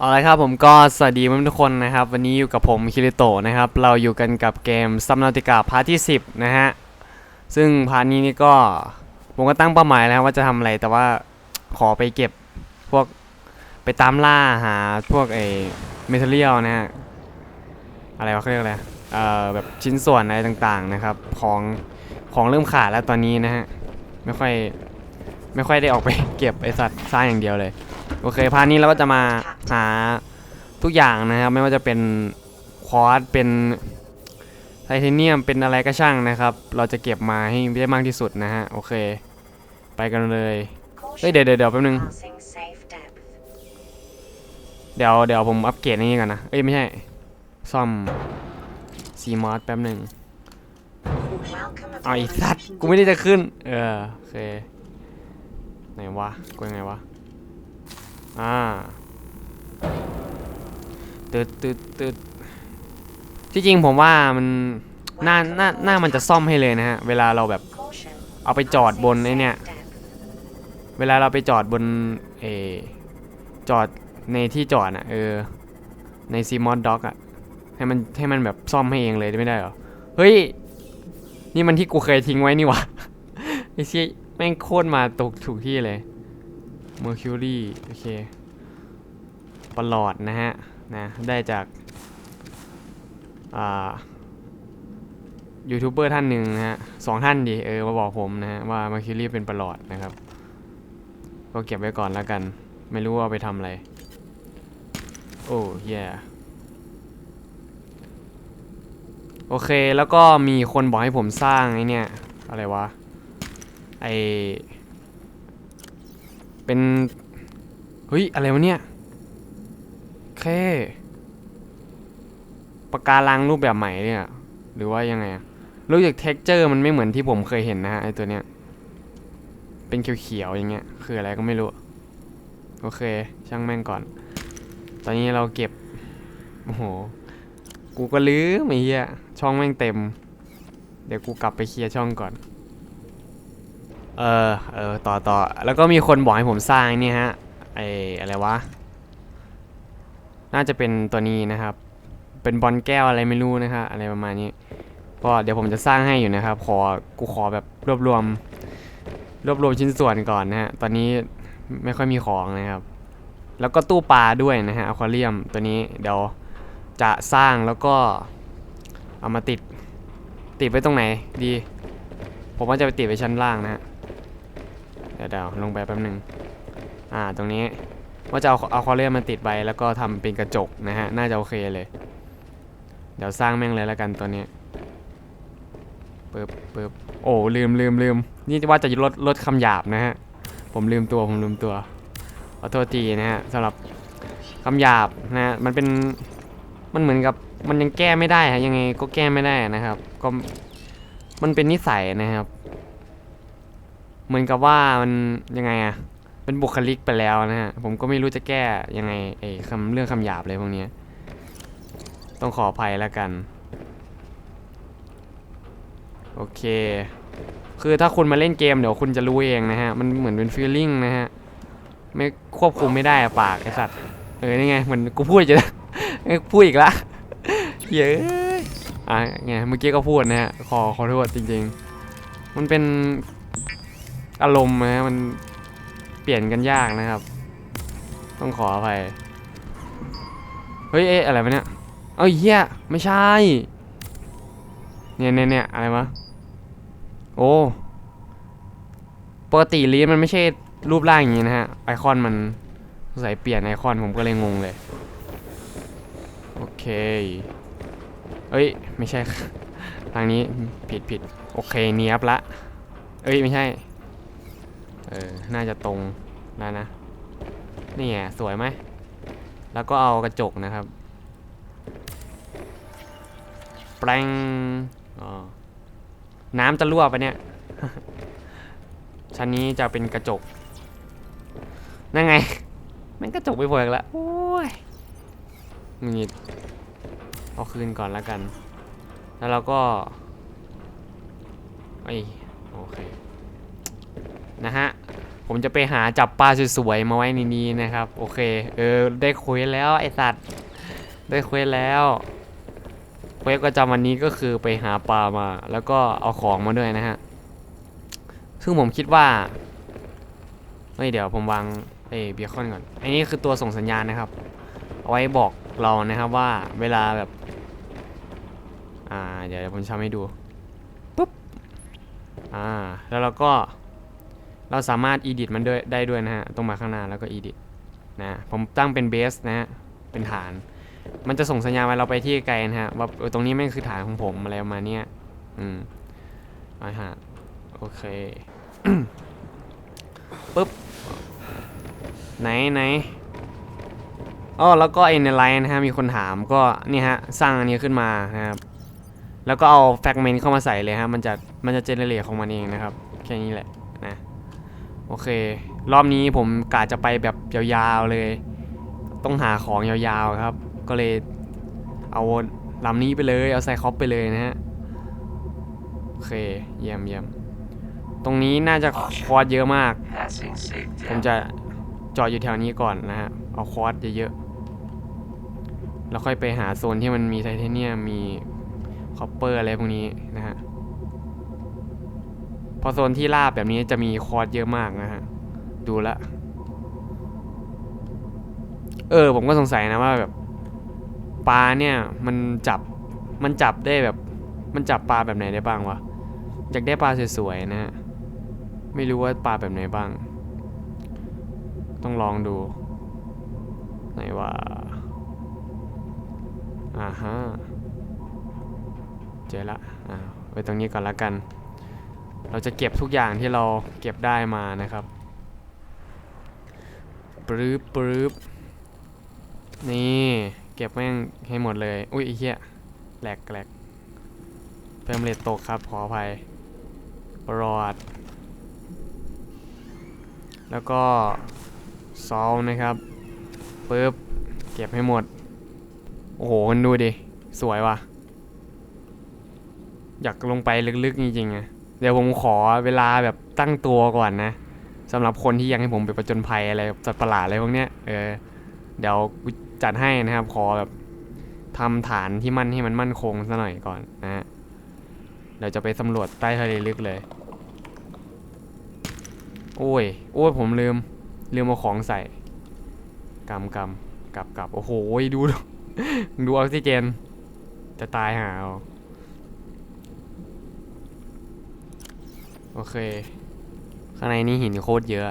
เอาละครับผมก็สวัสดีเพื่อนทุกคนนะครับ วันนี้อยู่กับผมคิริโตะนะครับ เราอยู่กันกับเกมซัมนาติกาพาร์ทที่ 10 นะฮะ ซึ่งพาร์ทนี้นี่ก็ผมก็ตั้งเป้าหมายแล้วว่าจะทำอะไรแต่ว่าขอไปเก็บพวกไปตามล่าหาพวกไอ้เมทัลเลียลนะฮะ อะไรวะเขาเรียกอะไรเอ่อแบบชิ้นส่วนอะไรต่างๆนะครับ ของของเริ่มขาดแล้วตอนนี้นะฮะ ไม่ค่อยไม่ค่อยได้ออกไปเก็บไอสัตว์สร้างอย่างเดียวเลย โอเคพาร์ทนี้เราก็จะมาหาทุกอย่างนะครับ ไม่ว่าจะเป็นควอตเป็นไทเทเนียมเป็นอะไรก็ช่างนะครับ เราจะเก็บมาให้ได้มากที่สุดนะฮะ โอเค ไปกันเลยเฮ้ยเดี๋ยวเดี๋ยวแป๊บนึง เดี๋ยวเดี๋ยวผมอัปเกรดนี่ก่อนนะ เอ้ยไม่ใช่ ซ่อมซีมอสแป๊บหนึ่งเอาไอีสัตว์กูไม่ได้จะขึ้น เออโอเค ไหนวะ กูยังไงวะ อ่าตึดตึดตึดที่จริงผมว่ามันน่าน่าน่ามันจะซ่อมให้เลยนะฮะ เวลาเราแบบเอาไปจอดบนไอ้เนี่ย เวลาเราไปจอดบนเอจอดในที่จอดอะเออ ในซีมอสด็อกอะ ให้มันให้มันแบบซ่อมให้เองเลยได้ไม่ได้เหรอ เฮ้ย นี่มันที่กูเคยทิ้งไว้นี่วะไอ้เชี่ยแม่งโคตรมาตกถูกที่เลย Mercury โอเคประหลอดนะฮะ นะ ได้จากอ่ายูทูบเบอร์ท่านหนึ่งนะฮะสองท่านดิ เออ มาบอกผมนะฮะ ว่า Mercury เป็นประหลอดนะครับ ก็เก็บไว้ก่อนแล้วกัน ไม่รู้ว่าไปทำอะไร โอ้แย่โอเค แล้วก็มีคนบอกให้ผมสร้างไอ้เนี่ย อะไรวะ ไอ เป็นเฮ้ยอะไรวะเนี่ยแค่ปากการังรูปแบบใหม่เนี่ยหรือว่ายังไงอะรู้จากเท็กเจอร์มันไม่เหมือนที่ผมเคยเห็นนะฮะไอตัวเนี้ยเป็นเขียวๆอย่างเงี้ยคืออะไรก็ไม่รู้ โอเค ช่างแม่งก่อน ตอนนี้เราเก็บโอ้โหกูก็ลืมไอ้เหี้ยช่องแม่งเต็ม เดี๋ยวกูกลับไปเคลียร์ช่องก่อน เออเออต่อต่อแล้วก็มีคนบอกให้ผมสร้างนี่ฮะไออะไรวะ น่าจะเป็นตัวนี้นะครับ เป็นบอลแก้วอะไรไม่รู้นะครับอะไรประมาณนี้ก็เดี๋ยวผมจะสร้างให้อยู่นะครับ ขอกูขอแบบรวบรวม รวบรวมชิ้นส่วนก่อนนะฮะตอนนี้ไม่ค่อยมีของนะครับ แล้วก็ตู้ปลาด้วยนะฮะอควาเรียมตัวนี้เดี๋ยวจะสร้างแล้วก็เอามาติดติดไว้ตรงไหนดี ผมว่าจะไปติดไว้ชั้นล่างนะฮะ เดี๋ยวเดี๋ยวลงไปแป๊บหนึ่งอ่าตรงนี้ว่าจะเอาเอาควาเรียมมาติดไว้แล้วก็ทำเป็นกระจกนะฮะ น่าจะโอเคเลย เดี๋ยวสร้างแม่งเลยแล้วกันตัวนี้ปึ๊บปึ๊บโอ้ลืมลืมลืมนี่ว่าจะลดลดคำหยาบนะฮะ ผมลืมตัวผมลืมตัวขอโทษทีนะฮะสำหรับคำหยาบนะฮะมันเป็นมันเหมือนกับมันยังแก้ไม่ได้ฮะยังไงก็แก้ไม่ได้นะครับ ก็มันเป็นนิสัยนะครับ เหมือนกับว่ามันยังไงอะเป็นบุคลิกไปแล้วนะฮะ ผมก็ไม่รู้จะแก้ยังไงไอ้คำเรื่องคำหยาบเลยพวกนี้ ต้องขออภัยแล้วกัน โอเค คือถ้าคุณมาเล่นเกมเดี๋ยวคุณจะรู้เองนะฮะ มันเหมือนเป็นฟีลลิ่งนะฮะ ไม่ควบคุมไม่ได้อะปากไอสัตว์ เออนี่ไงเหมือนกูพูดจะพูดอีกละเย้ยอะไงเมื่อกี้ก็พูดนะฮะ ขอขอโทษจริง ๆ มันเป็น อารมณ์นะมันเปลี่ยนกันยากนะครับ ต้องขออภัยเฮ้ยเอ๊ะอะไรวะเนี่ยเอ้ยเหี้ยไม่ใช่ เนี่ยเนี่ยเนี่ยอะไรวะโอ้ปกติลีมันไม่ใช่รูปร่างอย่างนี้นะฮะไอคอนมันสงสัยเปลี่ยนไอคอนผมก็เลยงงเลย โอเคเอ้ย ไม่ใช่ ทางนี้ผิดผิดโอเคเนียบละ เอ้ย ไม่ใช่ เออ น่าจะตรงแล้วนะ นี่ไงสวยไหม แล้วก็เอากระจกนะครับ แปลงอ๋อน้ำจะรั่วปะเนี่ย ชั้นนี้จะเป็นกระจก นั่นไงแม่งกระจกไปเพิกแล้วโอ้ยงุดหงิดเอาคืนก่อนแล้วกัน แล้วเราก็ไอโอเค นะฮะ ผมจะไปหาจับปลาสวยๆมาไว้ในนี้นะครับ โอเค เออ ได้คุยแล้วไอสัตว์ ได้คุยแล้วเควสประจำวันนี้ก็คือไปหาปลามา แล้วก็เอาของมาด้วยนะฮะ ซึ่งผมคิดว่า เฮ้ยเดี๋ยวผมวางเอเบียคอนก่อน อันนี้คือตัวส่งสัญญาณนะครับ เอาไว้บอกเรานะครับว่าเวลาแบบ อ่า เดี๋ยวผมทำให้ดู ปุ๊บ อ่า แล้วเราก็ เราสามารถ edit มันด้วยได้ด้วยนะฮะ ตรงมาข้างหน้าแล้วก็ edit นะ ผมตั้งเป็น base นะฮะ เป็นฐาน มันจะส่งสัญญาณไปเราไปที่ไกลนะฮะ ว่าตรงนี้แม่งคือฐานของผมอะไรประมาณเนี้ยอืมอ่าฮะ โอเคปุ๊บ ไหนไหนอ๋อแล้วก็ไอ้ในไลน์นะฮะ มีคนถามก็นี่ฮะ สร้างอันนี้ขึ้นมานะครับ แล้วก็เอาแฟกเมนต์เข้ามาใส่เลยฮะ มันจะ มันจะเจเนเรตของมันเองนะครับ แค่นี้แหละ โอเค รอบนี้ผมกะจะไปแบบยาวๆเลย ต้องหาของยาวๆครับ ก็เลยเอาลำนี้ไปเลย เอาไซคอปไปเลยนะฮะ โอเค เยี่ยมเยี่ยมตรงนี้น่าจะคอร์สเยอะมาก ผมจะจอดอยู่แถวนี้ก่อนนะฮะ เอาคอร์สเยอะๆ แล้วค่อยไปหาโซนที่มันมีไทเทเนียม มีคอปเปอร์อะไรพวกนี้นะฮะ พอโซนที่ราบแบบนี้จะมีคอร์สเยอะมากนะฮะ ดูละ เออ ผมก็สงสัยนะว่าแบบปลาเนี่ย มันจับมันจับได้แบบ มันจับปลาแบบไหนได้บ้างวะอยากได้ปลาสวยๆนะฮะไม่รู้ว่าปลาแบบไหนบ้าง ต้องลองดู ไหนว่าอ่าฮะเจอละอ่าไว้ตรงนี้ก่อนละกัน เราจะเก็บทุกอย่างที่เราเก็บได้มานะครับปรื๊บปรื๊บนี่เก็บแม่งให้หมดเลย อุ้ยไอ้เหี้ยแหลกแหลกเพิ่มเลทตกครับขออภัยปลอด แล้วก็ซอลนะครับปึ๊บเก็บให้หมด โอ้โหคุณดูดิ สวยว่ะ อยากลงไปลึกๆจริงๆอะ เดี๋ยวผมขอเวลาแบบตั้งตัวก่อนนะสำหรับคนที่ยังให้ผมไปประจนภัยอะไรสัตว์ประหลาดอะไรพวกเนี้ยเออเดี๋ยวจัดให้นะครับ ขอแบบทำฐานที่มั่นให้มันมั่นคงซะหน่อยก่อนนะฮะเดี๋ยวจะไปสำรวจใต้ทะเลลึกเลย โอ้ย โอ้ยผมลืม ลืมเอาของใส่กำกำกับกับโอ้โห ดู ดูออกซิเจน จะตายหาเอา โอเค ข้างในนี้หินโคตรเยอะ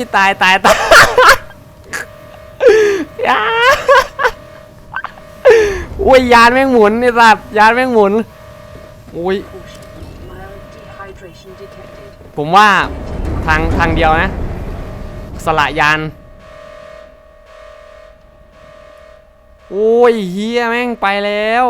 ตายตายตายยาอุ้ยยานแม่งหมุนไอ้สัตว์ยานแม่งหมุนอุ้ยผมว่าทางทางเดียวนะ สละยานโอ้ยเฮียแม่งไปแล้ว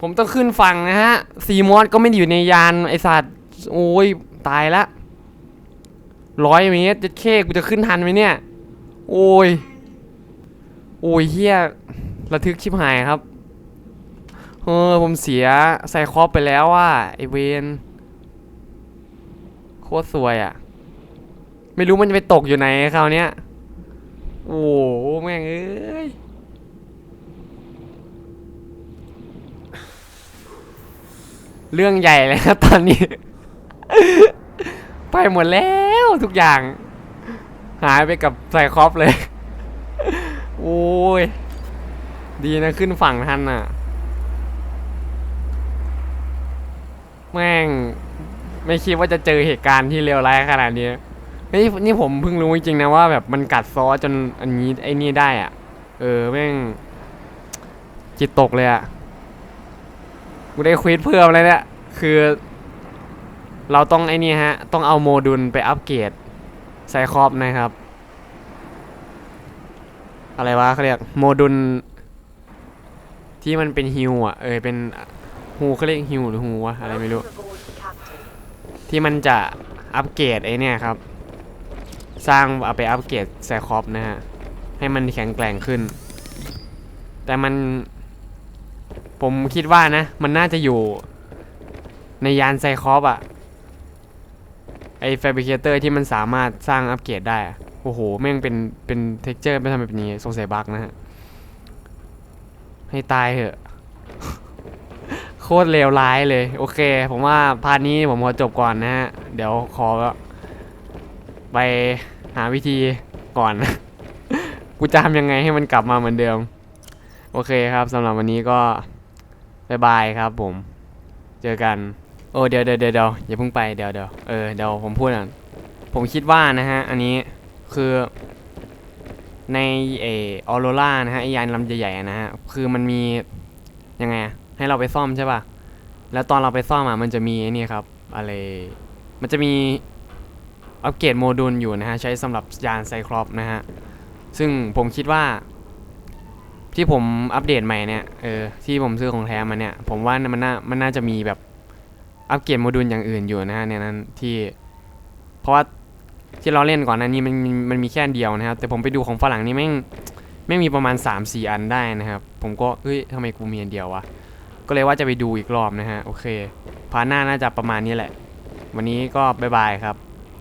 ผมต้องขึ้นฝั่งนะฮะซีมอสก็ไม่อยู่ในยานไอสัตว์โอ้ย ตายละร้อยเมตรจะเคกูจะขึ้นทันไหมเนี่ย โอ้ย โอ้ยเฮียระทึกชิบหายครับ เออผมเสียไซคอปไปแล้วว่าไอเวนโคตรสวยอะ่ะ ไม่รู้มันจะไปตกอยู่ไหนคราวเนี้ย โอ้โหแม่งเอ้ยเรื่องใหญ่เลยครับตอนนี้ ไปหมดแล้วทุกอย่าง หายไปกับไซคอปเลย โอ้ย ดีนะขึ้นฝั่งทันอะ แม่ง ไม่คิดว่าจะเจอเหตุการณ์ที่เลวร้ายขนาดนี้เฮ้ยนี่ผมเพิ่งรู้จริงๆนะว่าแบบมันกัดซอจนอันนี้ไอ้นี่ได้อะ เออแม่ง จิตตกเลยอะ กูได้ควิดเพิ่มแล้วเนี่ยคือ เราต้องไอ้นี่ฮะ ต้องเอาโมดูลไปอัปเกรดไซคอปนะครับ อะไรวะเขาเรียกโมดูลที่มันเป็นฮิวอะ เออเป็นฮูเขาเรียกฮิวหรือฮูวะอะไรไม่รู้ ที่มันจะอัปเกรดไอ้เนี่ยครับ สร้างเอาไปอัปเกรดไซคอปนะฮะ ให้มันแข็งแกร่งขึ้น แต่มัน ผมคิดว่านะ มันน่าจะอยู่ในยานไซคอปอะ ไอแฟบริเคเตอร์ที่มันสามารถสร้างอัปเกรดได้ โอ้โห แม่งเป็น เป็นเท็กเจอร์ไม่ทำแบบนี้ สงสัยบั๊กนะฮะ ให้ตายเถอะ โคตรเลวร้ายเลย โอเค ผมว่าพาร์ทนี้ผมขอจบก่อนนะฮะ เดี๋ยวขอไปหาวิธีก่อน กูจะทำยังไงให้มันกลับมาเหมือนเดิม โอเคครับสำหรับวันนี้ก็บายบายครับผม เจอกัน โอ้เดี๋ยวเดี๋ยวเดี๋ยวอย่าเพิ่งไปเดี๋ยวเดี๋ยวเออเดี๋ยวผมพูดก่อนผมคิดว่านะฮะอันนี้คือในเอออโรล่านะฮะไอยานลำใหญ่ๆนะฮะคือมันมียังไงอะให้เราไปซ่อมใช่ป่ะแล้วตอนเราไปซ่อมอะมันจะมีนี่ครับอะไรมันจะมีอัปเกรดโมดูลอยู่นะฮะใช้สำหรับยานไซคลอปนะฮะซึ่งผมคิดว่า ที่ผมอัปเดตใหม่เนี่ยเออที่ผมซื้อของแท้มาเนี่ย ผมว่ามันน่ามันน่าจะมีแบบ อัปเกรดโมดูลอย่างอื่นอยู่นะฮะในนั้นที่ เพราะว่าที่เราเล่นก่อนหน้านี้มันมันมีแค่เดียวนะครับ แต่ผมไปดูของฝรั่งนี่แม่งแม่งมีประมาณ 3-4 อันได้นะครับ ผมก็เฮ้ยทำไมกูมีอันเดียววะก็เลยว่าจะไปดูอีกรอบนะฮะ โอเคพาร์ทหน้าน่าจะประมาณนี้แหละ วันนี้ก็บายบายครับ